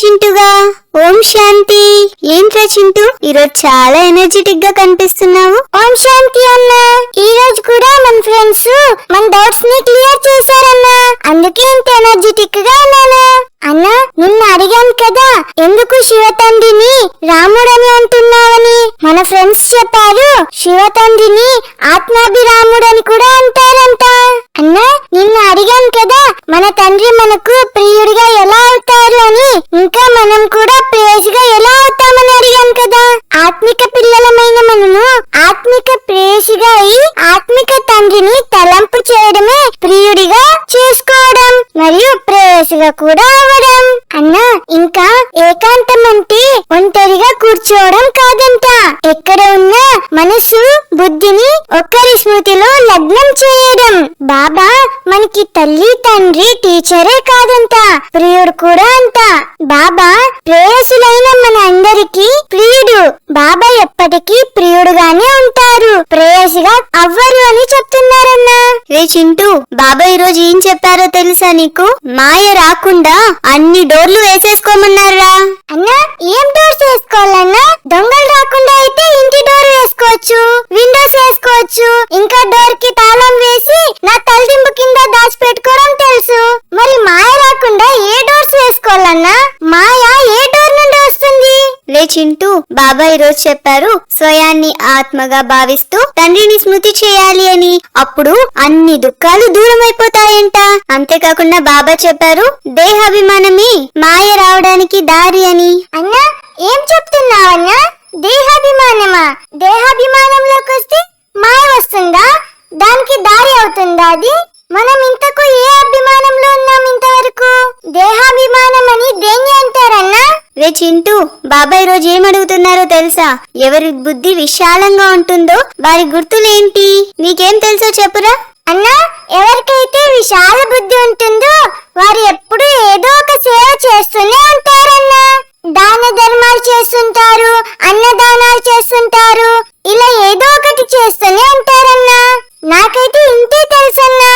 చింటుగా? ఓం శాంతి. ఏంట్రా చింటూ? ఈరోజు చాలా ఎనర్జెటిక్గా కనిపిస్తున్నావు. ఓం శాంతి అన్న. ఈ రోజు కూడా మన ఫ్రెండ్స్ మన డౌట్స్ని క్లియర్ చేశారన్న. అందుకే ఇంత ఎనర్జెటిక్గా ఉన్నాను. అన్న నిన్న అడిగాను కదా ఎందుకు శివతండ్రిని రాముడని అంటున్నావని? మన ఫ్రెండ్స్ చెప్పారు శివతండ్రిని ఆత్మాభిరాముడని కూడా అంటారంట. అన్నా నిన్ను అడిగాను కదా మన తండ్రి మనకు ప్రియుడిగా ఎలా అవుతారు అని. ఇంకా మనం కూడా ప్రేయసిగా ఎలా అవుతామని అడిగాను కదా. ఆత్మిక పిల్లలమైన మనము ఆత్మిక ప్రేయసిగా అయి ఆత్మిక తండ్రిని తలంపు చేయడమే ప్రియుడిగా చేసుకోవడం మరియు ప్రేయసిగా కూడా అవ్వడం. అన్నా ఇంకా ఏక అంటే ఒంటరిగా కూర్చోవడం కాదంట. ఎక్కడ ఉన్నా మనసు బుద్ధిని ఒక్కరి స్మృతిలో లగ్నం చేయడం. బాబా మనకి తల్లి తండ్రి టీచరే కాదంట. ప్రియుడు కూడా అంట. బాబా ప్రేయసులైన మన అందరికీ ప్రియుడు. బాబా ఎప్పటికీ ప్రియుడుగానే ఉంటారు. ప్రేయసిగా అవ్వరు అని చెప్తున్నారు. రే చింటూ బాబా ఈరోజు ఏం చెప్పారో తెలుసా నీకు? మాయ రాకుండా అన్ని డోర్లు వేసేసుకోమన్నారా అన్నా ఏం డోర్స్ వేసుకోవాలన్నా? దొంగలు రాకుండా అయితే ఇంటి డోర్ వేసుకోవచ్చు విండోస్ వేసుకోవచ్చు ఇంకా డోర్కి తాళం వేసి నా తల్లి కింద దాచిపెట్టుకోవడం తెలుసు మరి మాయ రాకుండా ఏ డోర్స్ వేసుకోవాలన్నా మాయ ఏ డోర్ నుండి వస్తుంది రే చింటూ బాబా ఈరోజు చెప్పారు స్వయాన్ని ఆత్మగా భావిస్తూ తండ్రిని స్మృతి చేయాలి అని. అప్పుడు అన్ని దుఃఖాలు దూరం అయిపోతాయంట అంతేకాకుండా బాబా చెప్పారు దేహాభిమానమే మాయ రావడానికి దారి అని. తెలుసా ఎవరి బుద్ధి విశాలంగా ఉంటుందో వారి గుర్తులేంటి? నీకేం తెలుసో చెప్పురా? అన్నా ఎవరికైతే విశాల బుద్ధి ఉంటుందో వారు ఎప్పుడు ఏదో ఒక సేవ చేస్తూనే ఉంటారన్నా. దాన ధర్మాలు చేస్తుంటారు అన్నదానాలు చేస్తుంటారు ఇలా ఏదో ఒకటి చేస్తూనే ఉంటారన్నా. నాకైతే ఇంతే తెలుసన్నా.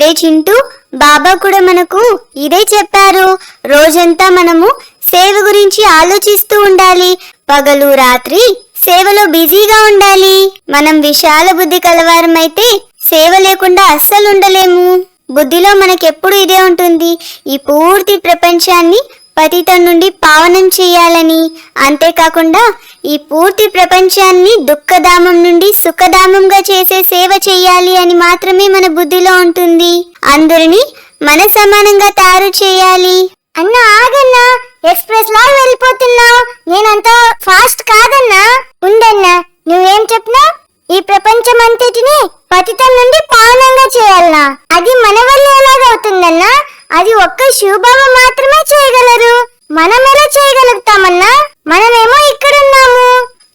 రే చింటూ బాబా కూడా మనకు ఇదే చెప్పారు. రోజంతా మనము సేవ గురించి ఆలోచిస్తూ ఉండాలి. పగలు రాత్రి సేవలో బిజీగా ఉండాలి. మనం విశాల బుద్ధి కలవారమైతే సేవ లేకుండా అస్సలు ఉండలేము. బుద్ధిలో మనకెప్పుడు ఇదే ఉంటుంది. ఈ పూర్తి ప్రపంచాన్ని పతితం నుండి పావనం చేయాలని. అంతేకాకుండా ఈ పూర్తి ప్రపంచాన్ని దుఃఖధామం నుండి సుఖధామంగా చేసే సేవ చేయాలి అని మాత్రమే మన బుద్ధిలో ఉంటుంది. అందరినీ మన సమానంగా తయారు చేయాలి. అన్న ఆగన్నా. ఎక్స్ప్రెస్ లా వెళ్ళిపోతున్నావు. నేనంత ఫాస్ట్ కాదన్నా. ఉండన్నా నువ్వేం చెప్పినా ఈ ప్రపంచం అంతటిని పతితం నుండి పావనంగా చేయాలనా? అది మన వల్ల ఎలాగవుతుందన్నా? అది ఒక్క శివబాబా మాత్రమే చేయగలరు. మనం ఎలా చేయగలుగుతామన్నా? మనమేమో ఇక్కడున్నాము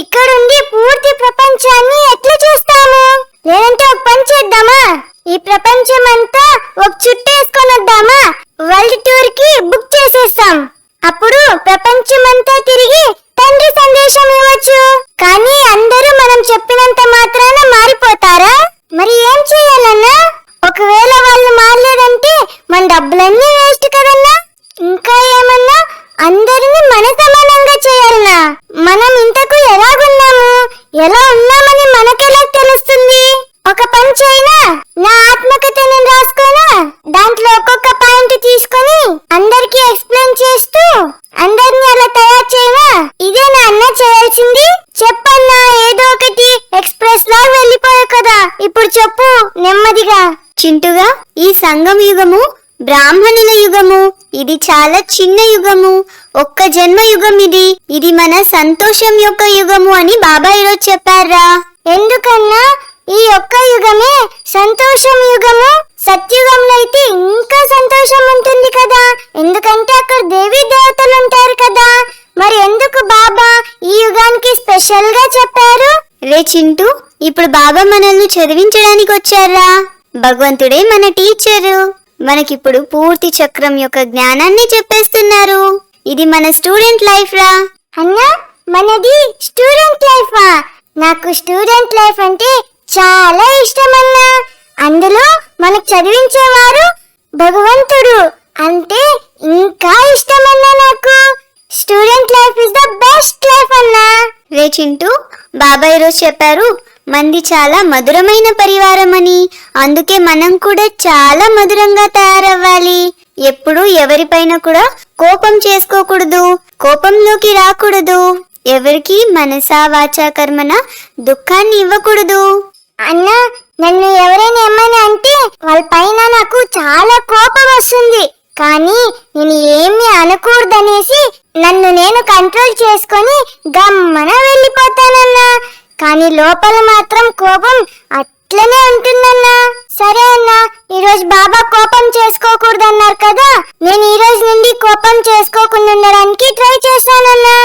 ఇక్కడుండి పూర్తి ప్రపంచాన్ని ఎట్లా చూస్తాము లేదంటే ఒక పని చేద్దామా ఈ ప్రపంచం అంతా ఒక చుట్టూ వేసుకొని వద్దామా వరల్డ్ టూర్కి బుక్ చేసేస్తాం అప్పుడు ప్రపంచం అంతా తిరిగి తండ్రి సందేశం ఇవ్వచ్చు కానీ అందరూ మనం చెప్పినంత మాత్రాన మారిపోతారా మరి ఏం చేయాలన్నా ఒకవేళ వాళ్ళు మారలేదంటే మన డబ్బులన్నీ వేస్ట్ కదన్నా ఇంకా ఏమన్నా అందరిని మన సమానంగా చేయాలనా మనం ఇంతకు ఎలాగున్నాము ఎలా ఉన్నామని మనకెలా తెలుస్తుంది ఒక పని చేయనా నా ఆత్మకథ నేను రాసుకోనా దాంట్లో ఒక్కొక్క పాయింట్ తీసుకొని అందరికి ఎక్స్ప్లెయిన్ చేస్తూ అందరిని అలా తయారు చేయనా ఇదే నా అన్న చేయాల్సింది చెప్పన్నా ఏదో ఒకటి ఎక్స్ప్రెస్ లా వెళ్ళిపోయావు కదా ఇప్పుడు చెప్పు నెమ్మదిగా చింటుగా ఈ సంగం యుగము బ్రాహ్మణుల యుగము ఇది చాలా చిన్న యుగము. ఒక్క జన్మ యుగం ఇది ఇది మన సంతోషం యొక్క యుగము అని బాబా ఈరోజు చెప్పారా? ఎందుకన్నా? ఈ ఒక్క యుగమే సంతోషం యుగము. సత్యుగంలో అయితే ఇంకా సంతోషం ఉంటుంది కదా. ఎందుకంటే అక్కడ దేవీ దేవతలు ఉంటారు కదా. మరి ఎందుకు బాబా ఈ యుగానికి స్పెషల్గా చెప్పారు? రే చింటూ ఇప్పుడు బాబా మనల్ని చదివించడానికి వచ్చారా? భగవంతుడే మన టీచరు. మనకిప్పుడు పూర్తి చక్రం యొక్క జ్ఞానాన్ని చెప్పేస్తున్నారు. ఇది మన స్టూడెంట్ లైఫ్ రా. అన్నా మనది స్టూడెంట్ లైఫ్ నాకు స్టూడెంట్ లైఫ్ అంటే చాలా ఇష్టం అన్నా అందులో మనకు చదివించేవారు భగవంతుడు. అంటే ఇంకా ఇష్టమన్నా నాకు. Student life is the best life అన్నా. రే చింటూ బాబాయ్ రోజు చెప్పారు మంది చాలా మధురమైన పరివారం అని అందుకే మనం కూడా చాలా మధురంగా తయారవ్వాలి. ఎప్పుడు ఎవరిపైన కూడా కోపం చేసుకోకూడదు కోపంలోకి రాకూడదు. ఎవరికి మనసా వాచా కర్మన దుఃఖాన్ని ఇవ్వకూడదు. అన్నా నన్ను ఎవరైనా ఏమైనా అంటే వాళ్ళ పైన నాకు చాలా కోపం వస్తుంది. కానీ నేను ఏమీ అనకూడదనేసి నన్ను నేను కంట్రోల్ చేసుకొని గమ్మన వెళ్ళిపో కానీ లోపల మాత్రం కోపం అట్లనే ఉంటుందన్నా. సరే అన్నా ఈరోజు బాబా కోపం చేసుకోకూడదన్నారు కదా? నేను ఈ రోజు నుండి కోపం చేసుకోకుండా ఉండడానికి ట్రై చేశానన్నా.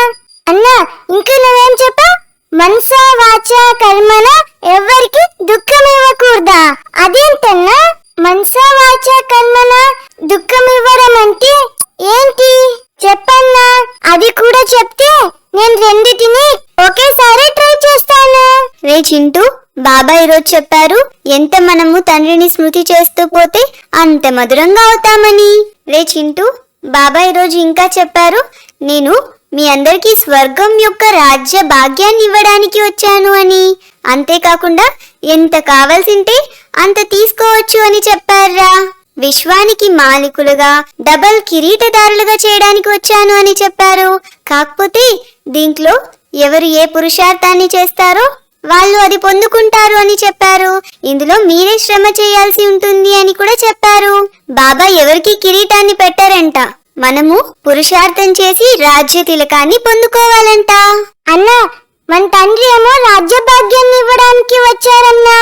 అన్నా ఇంకా నువ్వేం చెప్పావు మనస వాచ కర్మన ఎవరికి దుఃఖం ఇవ్వకూడదా? అదేంటన్నా? మనస చింటూ బాబాయ్ రోజు చెప్పారు ఎంత మనము తండ్రిని స్మృతి చేస్తూ పోతే అంత మధురంగా అవుతామని. రే చింటూ బాబాయ్ రోజు ఇంకా చెప్పారు నేను మీ అందరికీ స్వర్గం యొక్క రాజ్య భాగ్యాన్ని ఇవ్వడానికి వచ్చాను అని. అంతేకాకుండా ఎంత కావాల్సింటే అంత తీసుకోవచ్చు అని చెప్పారా విశ్వానికి మాలికులుగా డబల్ కిరీటదారులుగా చేయడానికి వచ్చాను అని చెప్పారు. కాకపోతే దీంట్లో ఎవరు ఏ పురుషార్థాన్ని చేస్తారో వాళ్ళు అది పొందుకుంటారు అని చెప్పారు. ఇందులో మీరే శ్రమ చేయాల్సి ఉంటుంది అని కూడా చెప్పారు. బాబా ఎవరికి కిరీటాన్ని పెట్టారంట? మనము పురుషార్థం చేసి రాజ్య తిలకాన్ని పొందుకోవాలంట. అన్నా మన తండ్రి ఏమో రాజ్యభాగ్యాన్ని ఇవ్వడానికి వచ్చారన్నా.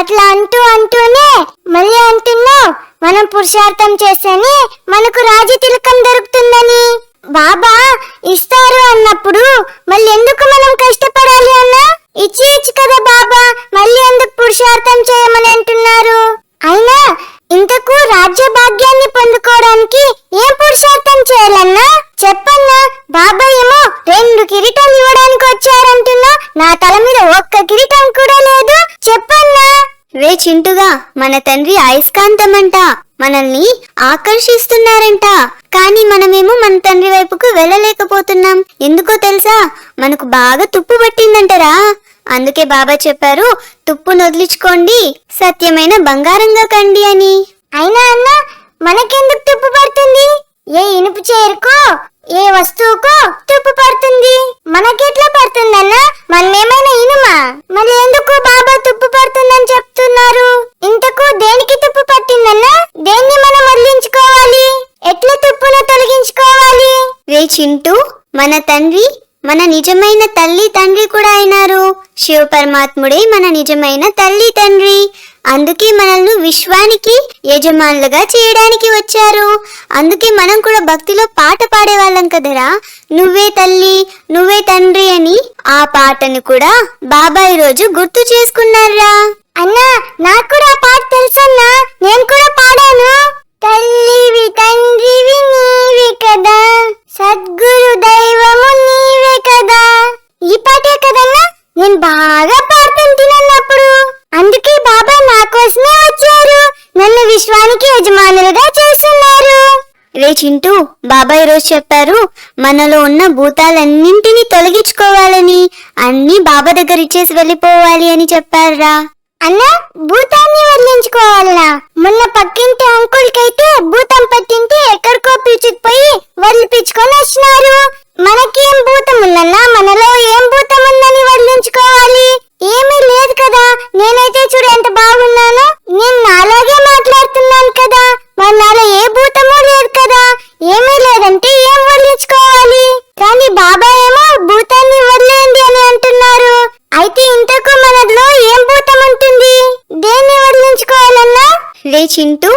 అట్లా అంటూ అంటూనే మళ్ళీ అంటున్నావు మనం పురుషార్థం చేస్తేనే మనకు రాజ్య తిలకం దొరుకుతుందని. బాబా ఇస్తారు అన్నప్పుడు మళ్ళీ ఎందుకు మనం కష్టపడాలి అన్నా? ఇచ్చేయచ్చు కదా బాబా మళ్ళీ ఎందుకు పురుషార్థం చేయమని అంటున్నారు? అయినా ఇంతకు రాజ్య భాగ్యాన్ని పొందుకోవడానికి ఏం పురుషార్థం చేయాలన్నా? చెప్పన్నా బాబా ఏమో రెండు కిరీటం ఇవ్వడానికి వచ్చారంటున్నా నా తల మీద ఒక్క కిరీటం కూడా లేదు. చెప్పన్నా. రే చింటుగా మన తండ్రి అయస్కాంతమంట. మనల్ని ఆకర్షిస్తున్నారంట. కానీ మనమేమో మన తండ్రి వైపుకు వెళ్ళలేకపోతున్నాం. ఎందుకో తెలుసా? మనకు బాగా తుప్పు పట్టిందంటరా. అందుకే బాబా చెప్పారు తుప్పును వదిలించుకోండి సత్యమైన బంగారంగా కండి అని. అయినా అన్న మనకెందుకు తుప్పు పడుతుంది? ఏ ఇనుపు చేరుకో ఏ వస్తువుకో తుప్పు పడుతుంది? మనకెట్లా పడుతుందన్నా మనమేమైనా ఇనుమా? మళ్ళీ ఎందుకు బాబా తుప్పు పడుతుందని చెప్తున్నారు? ఇంతకు దేనికి తుప్పు పట్టిందన్నా దేన్ని మనం వదిలించుకోవాలి? ఎట్లా తుప్పును తొలగించుకోవాలి? రే చింటూ మన తండ్రి మన నిజమైన తల్లి తండ్రి కూడా అయినారు. శివ పరమాత్ముడే మన నిజమైన తల్లి తండ్రి. అందుకే మనల్ని విశ్వానికి యజమానులుగా చేయడానికి వచ్చారు. అందుకే మనం కూడా భక్తిలో పాట పాడేవాళ్ళం కదరా. నువ్వే తల్లి నువ్వే తండ్రి అని ఆ పాటను కూడా బాబాయ్ రోజు గుర్తు చేసుకున్నారా? అన్నా నాకు కూడా ఆ పాట తెలుసన్నా. నేను కూడా పాడాను. తల్లివి తండ్రివి నీవే కదా. సద్గురు దైవము నీవే కదా. ఈ పాటే కదా నేను బాగా పాడుతుంటున్నప్పుడు అందుకే బాబా నా కోసమే వచ్చారు. నన్ను విశ్వానికి యజమానులుగా చేస్తున్నారు. రే చింటూ బాబాయ్ రోజు చెప్పారు మనలో ఉన్న భూతాలన్నింటినీ తొలగించుకోవాలని. అన్ని బాబా దగ్గర ఇచ్చేసి వెళ్ళిపోవాలి అని చెప్పారా అన్న భూతాన్ని వదిలించుకోవాలనా? మొన్న పక్కింటి అంకుల్ కైతే భూతం పట్టింటి ఎక్కడికో పీచుకుపోయి వదిలిపించుకొని వచ్చినారు. రే చింటూ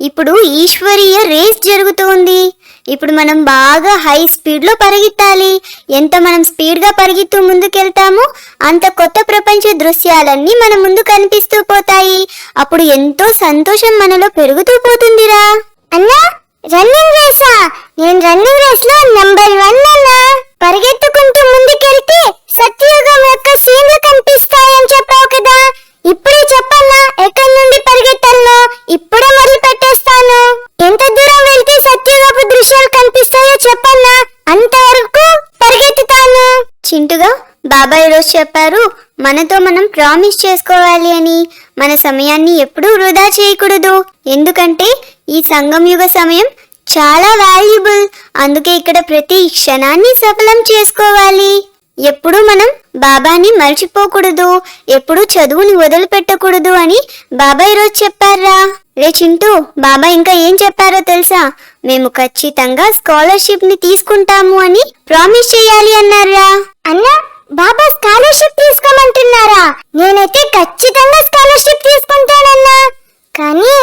ఇప్పుడు ఈశ్వరీయ రేస్ జరుగుతోంది. ఇప్పుడు మనం బాగా హై స్పీడ్లో పరిగెత్తాలి. ఎంత మనం స్పీడ్గా పరిగెత్తూ ముందుకెళ్తామో అంత కొత్త ప్రపంచ దృశ్యాలన్నీ మన ముందు కనిపిస్తూ పోతాయి. అప్పుడు ఎంతో సంతోషం మనలో పెరుగుతూ పోతుందిరా. అన్నా రన్నింగ్ రేసా? నేను రన్నింగ్ రేస్లో నంబర్ వన్ అన్నా. ప్రామిస్ చేసుకోవాలి అని మన సమయాన్ని ఎప్పుడూ వృధా చేయకూడదు. ఎందుకంటే ఈ సంగం యుగ సమయం చాలా వాల్యుబుల్ అందుకే ఇక్కడ ప్రతి క్షణాన్ని సఫలం చేసుకోవాలి. ఎప్పుడు మనం బాబాని మర్చిపోకూడదు. ఎప్పుడు చదువుని వదిలిపెట్టకూడదు అని బాబా ఈరోజు చెప్పారా? రే చింటూ బాబా ఇంకా ఏం చెప్పారో తెలుసా? మేము ఖచ్చితంగా స్కాలర్షిప్ని తీసుకుంటాము అని ప్రామిస్ చేయాలి అన్నారా అన్నా బాబా స్కాలర్షిప్ తీసుకోమంటున్నారా నేనైతే ఖచ్చితంగా స్కాలర్షిప్ తీసుకుంటానన్నా. కానీ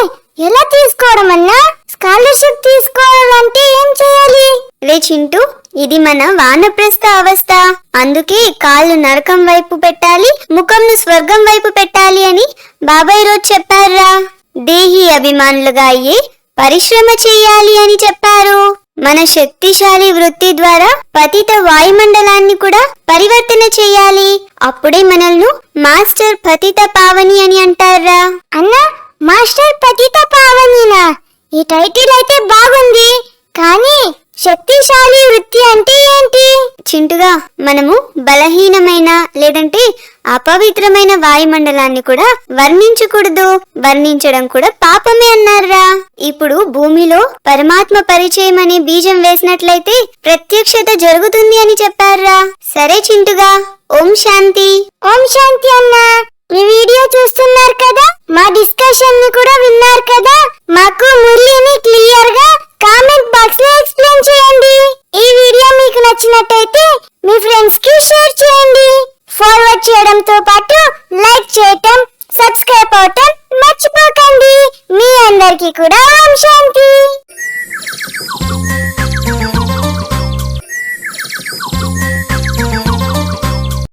ఎలా తీసుకోవడం అన్నా? స్కాలర్షిప్ తీసుకోవాలంటే ఏం చేయాలి? రే చింటూ ఇది మన వానప్రస్థ అవస్థ. అందుకే కాళ్ళు నరకం వైపు పెట్టాలి ముఖంను స్వర్గం వైపు పెట్టాలి అని బాబాయ్ రోజు చెప్పారా దేహి అభిమానులుగా అయ్యి పరిశ్రమ చేయాలి అని చెప్పారు. మన శక్తిశాలి వృత్తి ద్వారా పతిత వాయుమండలాన్ని కూడా పరివర్తన చేయాలి. అప్పుడే మనల్ని మాస్టర్ పతిత పావని అని అంటారా? అన్నా మాస్టర్ పతిత పావనినా? ఈ టైటిల్ అయితే బాగుంది. కానీ శక్తిశాలి వృత్తి అంటే ఏంటి? చింటుగా మనము బలహీనమైన లేదంటే అపవిత్రమైన వాయుమండలాన్ని కూడా వర్ణించకూడదు. వర్ణించడం కూడా పాపమే అన్నారా ఇప్పుడు భూమిలో పరమాత్మ పరిచయం అనే బీజం వేసినట్లయితే ప్రత్యక్షత జరుగుతుంది అని చెప్పారా సరే చింటుగా ఓం శాంతి. ఓం శాంతి అన్నా. ఈ వీడియో చూస్తున్నారు కదా? మా డిస్కషన్ని కూడా విన్నారు కదా? మాకు మురళిని